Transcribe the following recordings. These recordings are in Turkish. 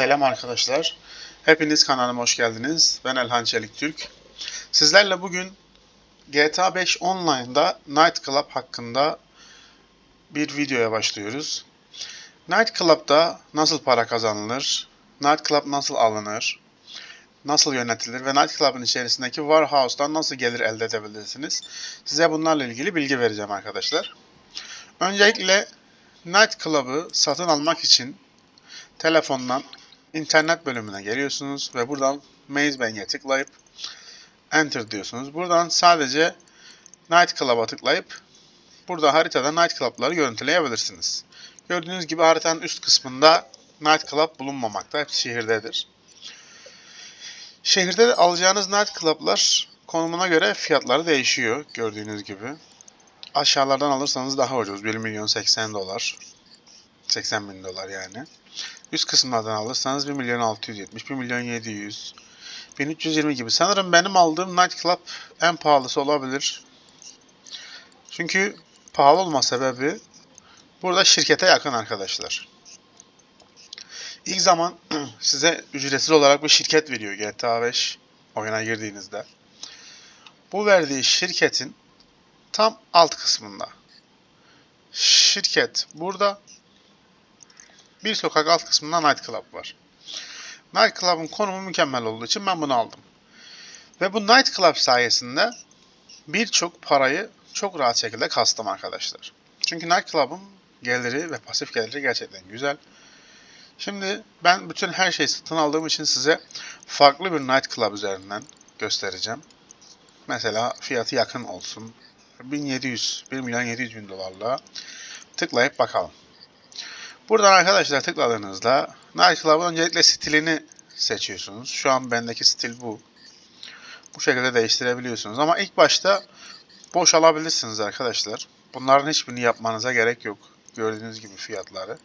Selam arkadaşlar. Hepiniz kanalıma hoş geldiniz. Ben Elhan Çelik Türk. Sizlerle bugün GTA 5 Online'da Night Club hakkında bir videoya başlıyoruz. Night Club'da nasıl para kazanılır? Night Club nasıl alınır? Nasıl yönetilir? Ve Night Club'ın içerisindeki Warhouse'dan nasıl gelir elde edebilirsiniz? Size bunlarla ilgili bilgi vereceğim arkadaşlar. Öncelikle Night Club'ı satın almak için telefondan internet bölümüne geliyorsunuz ve buradan Maze Bank'e tıklayıp Enter diyorsunuz. Buradan sadece Night Club'a tıklayıp burada haritada Night Club'ları görüntüleyebilirsiniz. Gördüğünüz gibi haritanın üst kısmında Night Club bulunmamakta. Hepsi şehirdedir. Şehirde de alacağınız Night Club'lar konumuna göre fiyatları değişiyor gördüğünüz gibi. Aşağılardan alırsanız daha ucuz. 1 milyon 80 dolar. 80 bin dolar yani. Üst kısımlardan alırsanız 1 milyon 670, 1 milyon 700, 1320 gibi. Sanırım benim aldığım Night Club en pahalısı olabilir. Çünkü pahalı olma sebebi burada şirkete yakın arkadaşlar. İlk zaman size ücretsiz olarak bir şirket veriyor GTA 5 oyuna girdiğinizde. Bu verdiği şirketin tam alt kısmında. Şirket burada bir sokak alt kısmında Night Club var. Night Club'ın konumu mükemmel olduğu için ben bunu aldım. Ve bu Night Club sayesinde birçok parayı çok rahat şekilde kastım arkadaşlar. Çünkü Night Club'ın geliri ve pasif geliri gerçekten güzel. Şimdi ben bütün her şeyi satın aldığım için size farklı bir Night Club üzerinden göstereceğim. Mesela fiyatı yakın olsun. 1700, 1 milyon 700 bin dolarla tıklayıp bakalım. Buradan arkadaşlar tıkladığınızda Night Club'ın öncelikle stilini seçiyorsunuz. Şu an bendeki stil bu. Bu şekilde değiştirebiliyorsunuz. Ama ilk başta boş alabilirsiniz arkadaşlar. Bunların hiçbirini yapmanıza gerek yok. Gördüğünüz gibi fiyatları.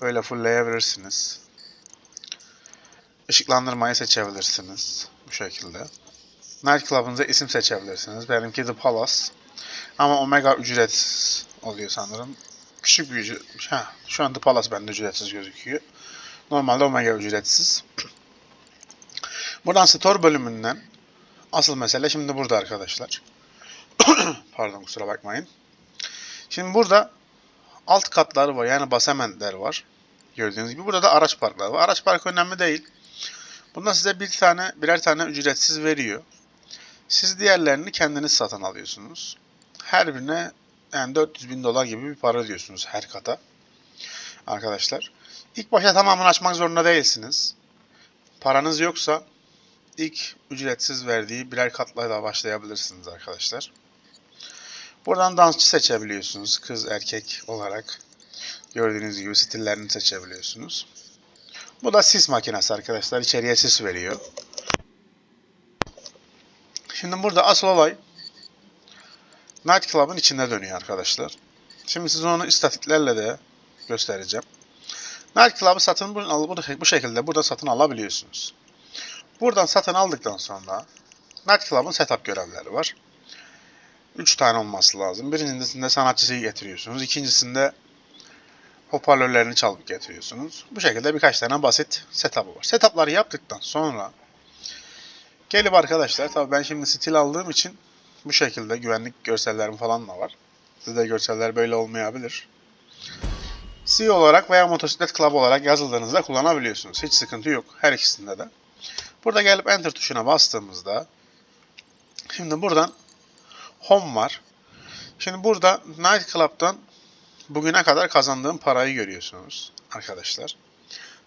Böyle fullleyebilirsiniz. Işıklandırmayı seçebilirsiniz. Bu şekilde. Night Club'ınıza isim seçebilirsiniz. Benimki The Palace. Ama Omega ücretsiz oluyor sanırım. Küçük bir ücret. Ha, şu anda Palace bende ücretsiz gözüküyor. Normalde Omega ücretsiz. Buradan Store bölümünden asıl mesele şimdi burada arkadaşlar. Pardon kusura bakmayın. Şimdi burada alt katları var. Yani basementler var. Gördüğünüz gibi. Burada da araç parkları var. Araç parkı önemli değil. Bundan size bir tane, birer tane ücretsiz veriyor. Siz diğerlerini kendiniz satın alıyorsunuz. Her birine yani 400 bin dolar gibi bir para ödüyorsunuz her kata. Arkadaşlar. İlk başta tamamını açmak zorunda değilsiniz. Paranız yoksa ilk ücretsiz verdiği birer katlarla başlayabilirsiniz arkadaşlar. Buradan dansçı seçebiliyorsunuz. Kız erkek olarak. Gördüğünüz gibi stillerini seçebiliyorsunuz. Bu da sis makinesi arkadaşlar. İçeriye sis veriyor. Şimdi burada asıl olay Night Club'ın içinde dönüyor arkadaşlar. Şimdi size onu istatiklerle de göstereceğim. Night Club'ı satın bu şekilde burada satın alabiliyorsunuz. Buradan satın aldıktan sonra Night Club'ın setup görevleri var. 3 tane olması lazım. Birincisinde sanatçıyı getiriyorsunuz. İkincisinde hoparlörlerini çalıp getiriyorsunuz. Bu şekilde birkaç tane basit setup'ı var. Setup'ları yaptıktan sonra gelip arkadaşlar tabii ben şimdi stil aldığım için bu şekilde güvenlik görsellerim falan da var. Sizde görseller böyle olmayabilir. C olarak veya motosiklet club olarak yazıldığınızda kullanabiliyorsunuz. Hiç sıkıntı yok. Her ikisinde de. Burada gelip enter tuşuna bastığımızda şimdi buradan home var. Şimdi burada Night Club'dan bugüne kadar kazandığım parayı görüyorsunuz arkadaşlar.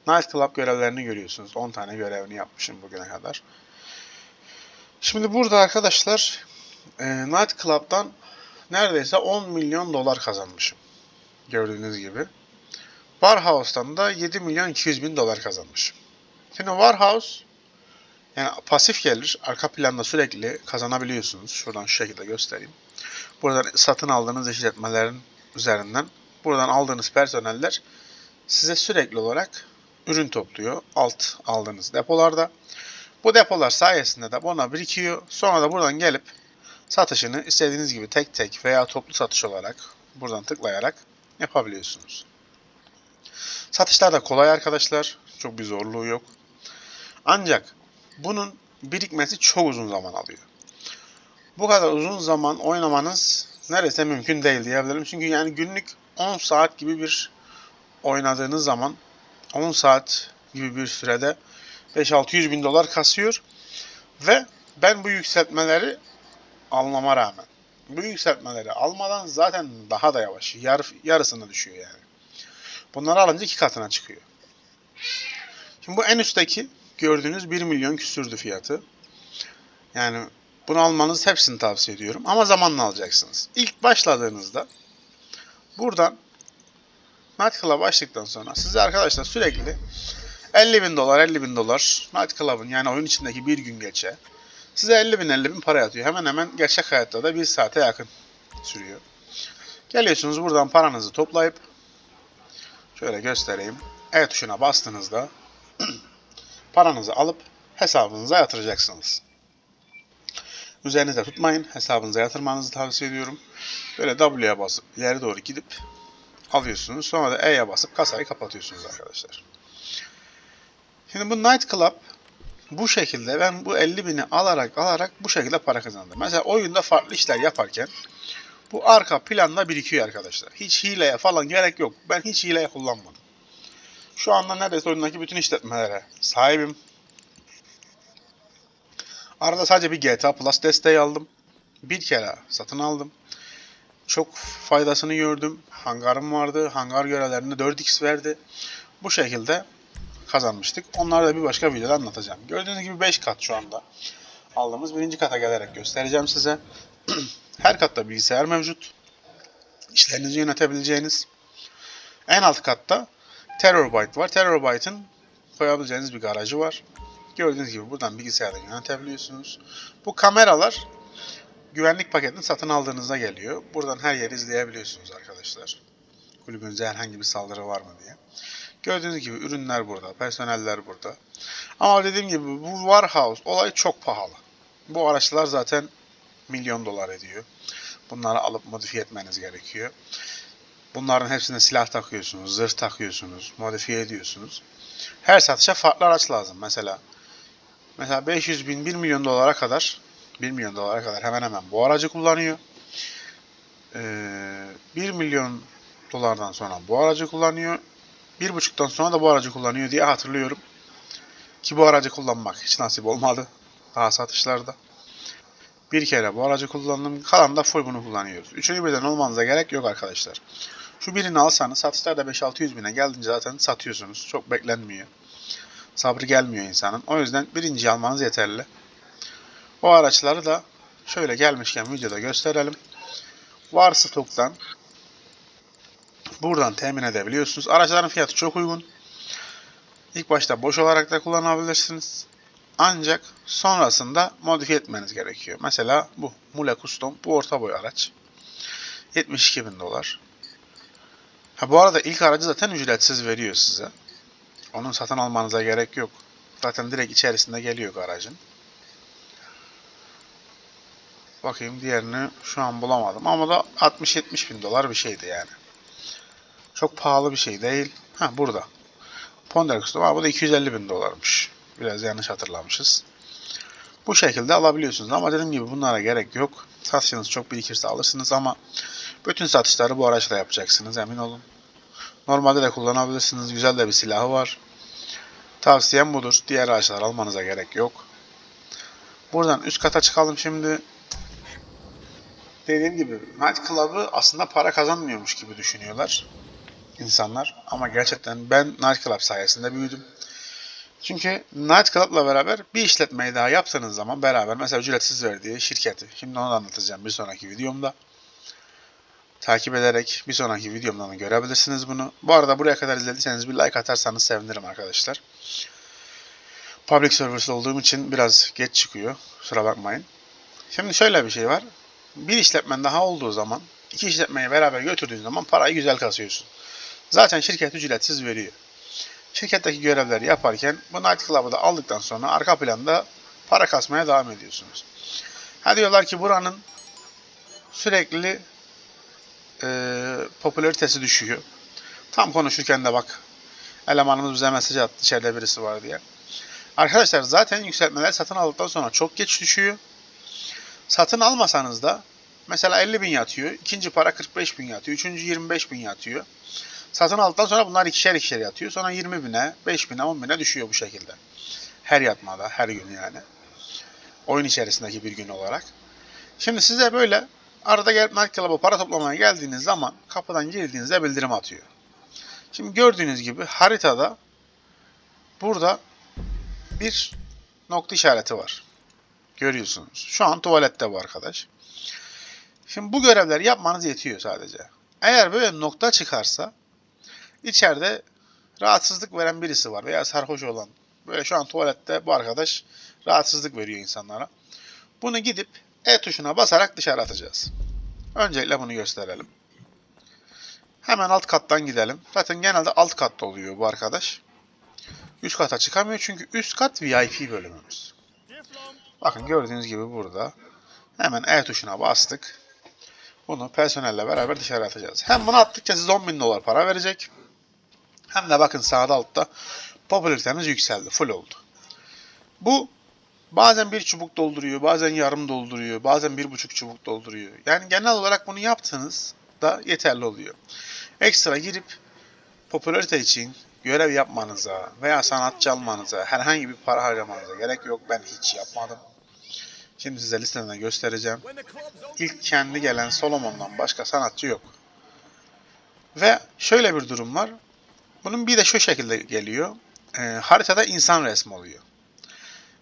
Night Club görevlerini görüyorsunuz. 10 tane görevini yapmışım bugüne kadar. Şimdi burada arkadaşlar e, Night Club'dan neredeyse 10 milyon dolar kazanmışım. Gördüğünüz gibi. Warhouse'dan da 7 milyon 200 bin dolar kazanmışım. Şimdi Warhouse yani pasif gelir. Arka planda sürekli kazanabiliyorsunuz. Şuradan şu şekilde göstereyim. Buradan satın aldığınız işletmelerin üzerinden buradan aldığınız personeller size sürekli olarak ürün topluyor. Alt aldığınız depolarda. Bu depolar sayesinde de buna birikiyor. Sonra da buradan gelip satışını istediğiniz gibi tek tek veya toplu satış olarak buradan tıklayarak yapabiliyorsunuz. Satışlar da kolay arkadaşlar. Çok bir zorluğu yok. Ancak bunun birikmesi çok uzun zaman alıyor. Bu kadar uzun zaman oynamanız neredeyse mümkün değil diyebilirim. Çünkü yani günlük 10 saat gibi bir oynadığınız zaman 10 saat gibi bir sürede 5-600 bin dolar kasıyor. Ve ben bu yükseltmeleri almama rağmen bu yükseltmeleri almadan zaten daha da yavaş. Yar, yarısına düşüyor yani. Bunları alınca iki katına çıkıyor. Şimdi bu en üstteki gördüğünüz 1 milyon küsürdü fiyatı. Yani bunu almanızı hepsini tavsiye ediyorum. Ama zamanla alacaksınız. İlk başladığınızda buradan Night Club'a açtıktan sonra size arkadaşlar sürekli 50 bin dolar 50 bin dolar Night Club'ın yani oyun içindeki bir gün geçe size 50 bin 50 bin para yatıyor. Hemen hemen gerçek hayatta da bir saate yakın sürüyor. Geliyorsunuz buradan paranızı toplayıp şöyle göstereyim. E tuşuna bastığınızda paranızı alıp hesabınıza yatıracaksınız. Üzerinizde tutmayın. Hesabınıza yatırmanızı tavsiye ediyorum. Böyle W'ye basıp ileri doğru gidip alıyorsunuz. Sonra da E'ye basıp kasayı kapatıyorsunuz arkadaşlar. Şimdi bu Night Club bu şekilde ben bu 50 bini alarak alarak bu şekilde para kazandım. Mesela oyunda farklı işler yaparken bu arka planda birikiyor arkadaşlar. Hiç hileye falan gerek yok. Ben hiç hileye kullanmadım. Şu anda neredeyse oyundaki bütün işletmelere sahibim. Arada sadece bir GTA Plus desteği aldım. Bir kere satın aldım. Çok faydasını gördüm. Hangarım vardı. Hangar görevlerinde 4x verdi. Bu şekilde kazanmıştık. Onları da bir başka videoda anlatacağım. Gördüğünüz gibi 5 kat şu anda. Aldığımız birinci kata gelerek göstereceğim size. Her katta bilgisayar mevcut. İşlerinizi yönetebileceğiniz. En alt katta Terrorbyte var. Terrorbyte'ın koyabileceğiniz bir garajı var. Gördüğünüz gibi buradan bilgisayardan yönetebiliyorsunuz. Bu kameralar güvenlik paketini satın aldığınızda geliyor. Buradan her yeri izleyebiliyorsunuz arkadaşlar. Kulübünüze herhangi bir saldırı var mı diye. Gördüğünüz gibi ürünler burada, personeller burada. Ama dediğim gibi bu warehouse olayı çok pahalı. Bu araçlar zaten milyon dolar ediyor. Bunları alıp modifiye etmeniz gerekiyor. Bunların hepsine silah takıyorsunuz, zırh takıyorsunuz, modifiye ediyorsunuz. Her satışa farklı araç lazım. Mesela mesela 500 bin 1 milyon dolara kadar 1 milyon dolara kadar hemen hemen bu aracı kullanıyor. Ee, 1 milyon dolardan sonra bu aracı kullanıyor. Bir buçuktan sonra da bu aracı kullanıyor diye hatırlıyorum. Ki bu aracı kullanmak hiç nasip olmadı. Daha satışlarda. Bir kere bu aracı kullandım. Kalan da full bunu kullanıyoruz. Üçüncü birden olmanıza gerek yok arkadaşlar. Şu birini alsanız satışlarda 5-600 bine geldiğince zaten satıyorsunuz. Çok beklenmiyor. Sabrı gelmiyor insanın. O yüzden birinciyi almanız yeterli. O araçları da şöyle gelmişken videoda gösterelim. Var stoktan buradan temin edebiliyorsunuz. Araçların fiyatı çok uygun. İlk başta boş olarak da kullanabilirsiniz. Ancak sonrasında modifiye etmeniz gerekiyor. Mesela bu Mule Custom. Bu orta boy araç. 72 bin dolar. Ha, bu arada ilk aracı zaten ücretsiz veriyor size. Onun satın almanıza gerek yok. Zaten direkt içerisinde geliyor aracın. Bakayım diğerini şu an bulamadım. Ama da 60-70 bin dolar bir şeydi yani. Çok pahalı bir şey değil. Ha burada. Ponder Custom. Ha, bu da 250 bin dolarmış. Biraz yanlış hatırlamışız. Bu şekilde alabiliyorsunuz. Ama dediğim gibi bunlara gerek yok. Satışınız çok birikirse alırsınız ama bütün satışları bu araçla yapacaksınız emin olun. Normalde de kullanabilirsiniz. Güzel de bir silahı var. Tavsiyem budur. Diğer araçlar almanıza gerek yok. Buradan üst kata çıkalım şimdi. Dediğim gibi Night Club'ı aslında para kazanmıyormuş gibi düşünüyorlar insanlar. Ama gerçekten ben Night Club sayesinde büyüdüm. Çünkü Night Club'la beraber bir işletmeyi daha yaptığınız zaman beraber mesela ücretsiz verdiği şirketi. Şimdi onu da anlatacağım bir sonraki videomda. Takip ederek bir sonraki videomdan da görebilirsiniz bunu. Bu arada buraya kadar izlediyseniz bir like atarsanız sevinirim arkadaşlar. Public servers olduğum için biraz geç çıkıyor. Kusura bakmayın. Şimdi şöyle bir şey var. Bir işletmen daha olduğu zaman iki işletmeyi beraber götürdüğün zaman parayı güzel kasıyorsun. Zaten şirket ücretsiz veriyor. Şirketteki görevleri yaparken bu Night Club'ı da aldıktan sonra arka planda para kasmaya devam ediyorsunuz. Ha diyorlar ki buranın sürekli e, popülaritesi düşüyor. Tam konuşurken de bak Elemanımız bize mesaj attı içeride birisi var diye. Arkadaşlar zaten yükseltmeler satın aldıktan sonra çok geç düşüyor. Satın almasanız da mesela 50 bin yatıyor. ikinci para 45 bin yatıyor. Üçüncü 25 bin yatıyor. Satın aldıktan sonra bunlar ikişer ikişer yatıyor. Sonra 20 bine, 5 bine, 10 bine düşüyor bu şekilde. Her yatmada, her gün yani. Oyun içerisindeki bir gün olarak. Şimdi size böyle arada gelip Night Club'a para toplamaya geldiğiniz zaman kapıdan girdiğinizde bildirim atıyor. Şimdi gördüğünüz gibi haritada burada bir nokta işareti var. Görüyorsunuz. Şu an tuvalette bu arkadaş. Şimdi bu görevleri yapmanız yetiyor sadece. Eğer böyle nokta çıkarsa içeride rahatsızlık veren birisi var veya sarhoş olan. Böyle şu an tuvalette bu arkadaş rahatsızlık veriyor insanlara. Bunu gidip E tuşuna basarak dışarı atacağız. Öncelikle bunu gösterelim. Hemen alt kattan gidelim. Zaten genelde alt katta oluyor bu arkadaş. Üst kata çıkamıyor çünkü üst kat VIP bölümümüz. Bakın gördüğünüz gibi burada. Hemen E tuşuna bastık. Bunu personelle beraber dışarı atacağız. Hem bunu attıkça size 10 bin dolar para verecek. Hem de bakın sağda altta popülaritemiz yükseldi. Full oldu. Bu bazen bir çubuk dolduruyor, bazen yarım dolduruyor, bazen bir buçuk çubuk dolduruyor. Yani genel olarak bunu yaptığınız da yeterli oluyor. Ekstra girip popülarite için görev yapmanıza veya sanatçı almanıza, herhangi bir para harcamanıza gerek yok. Ben hiç yapmadım. Şimdi size listemden göstereceğim. İlk kendi gelen Solomon'dan başka sanatçı yok. Ve şöyle bir durum var. Bunun bir de şu şekilde geliyor. Ee, haritada insan resmi oluyor.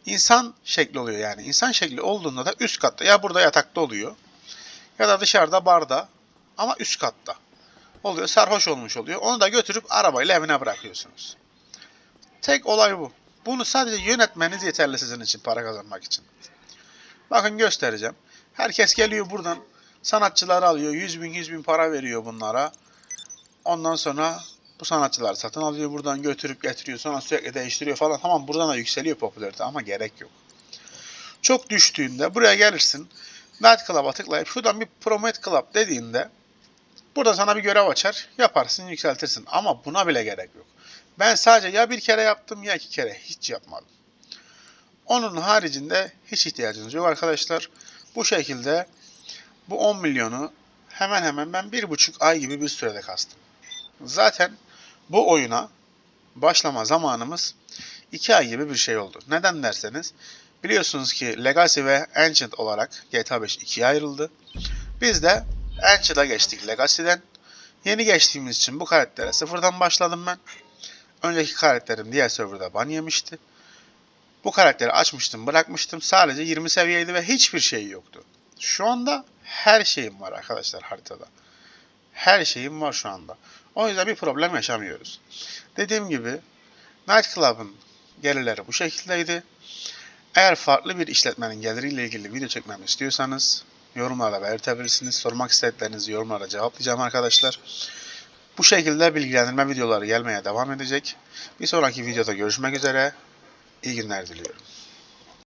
İnsan şekli oluyor yani. İnsan şekli olduğunda da üst katta ya burada yatakta oluyor ya da dışarıda barda ama üst katta oluyor. Sarhoş olmuş oluyor. Onu da götürüp arabayla evine bırakıyorsunuz. Tek olay bu. Bunu sadece yönetmeniz yeterli sizin için para kazanmak için. Bakın göstereceğim. Herkes geliyor buradan sanatçıları alıyor. 100 bin 100 bin para veriyor bunlara. Ondan sonra bu sanatçılar satın alıyor buradan götürüp getiriyor. Sonra sürekli değiştiriyor falan. Tamam buradan da yükseliyor popülarite ama gerek yok. Çok düştüğünde buraya gelirsin. Night Club'a tıklayıp şuradan bir Promote Club dediğinde burada sana bir görev açar. Yaparsın yükseltirsin. Ama buna bile gerek yok. Ben sadece ya bir kere yaptım ya iki kere hiç yapmadım. Onun haricinde hiç ihtiyacınız yok arkadaşlar. Bu şekilde bu 10 milyonu hemen hemen ben bir buçuk ay gibi bir sürede kastım. Zaten bu oyuna başlama zamanımız 2 ay gibi bir şey oldu. Neden derseniz biliyorsunuz ki Legacy ve Ancient olarak GTA 5 ikiye ayrıldı. Biz de Ancient'a geçtik Legacy'den. Yeni geçtiğimiz için bu karaktere sıfırdan başladım ben. Önceki karakterim diğer serverda ban yemişti. Bu karakteri açmıştım, bırakmıştım. Sadece 20 seviyeydi ve hiçbir şey yoktu. Şu anda her şeyim var arkadaşlar haritada. Her şeyim var şu anda. O yüzden bir problem yaşamıyoruz. Dediğim gibi Night Club'ın gelirleri bu şekildeydi. Eğer farklı bir işletmenin geliriyle ilgili video çekmemi istiyorsanız yorumlarda belirtebilirsiniz. Sormak istediklerinizi yorumlara cevaplayacağım arkadaşlar. Bu şekilde bilgilendirme videoları gelmeye devam edecek. Bir sonraki videoda görüşmek üzere. İyi günler diliyorum.